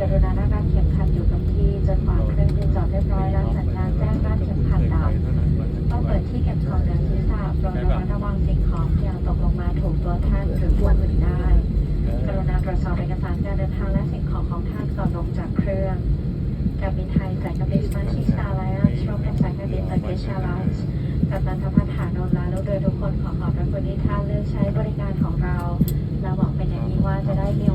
กรุณานั่รัดเข็มขัดอยู่กับที่จนกว่าเครื่องบินจอดเรียบร้อยแล้วสัญญาณแจ้งรัดเข็มขัดดับต้องเปิดที่เก็บของเหนือศีรษะโปรดระมัดระวังสิ่งของที่อาจตกลงมาถูกตัวท่านหรือผู้อื่นได้ กรุณาตรวจสอบเอกสารการเดินทางและสิ่งของของท่านก่อนลงจากเครื่องการบินไทยสายการบินสมาชิสตาไลออนร่วมกับสายการบิน Turkish ลน์กับนันทพัฒน์หานนท์และวโดยทุกคนขอขอบพระคุณที่ท่านเลือกใช้บริการของเรา เราหวังเป็นอย่างยิ่งว่าจะได้มี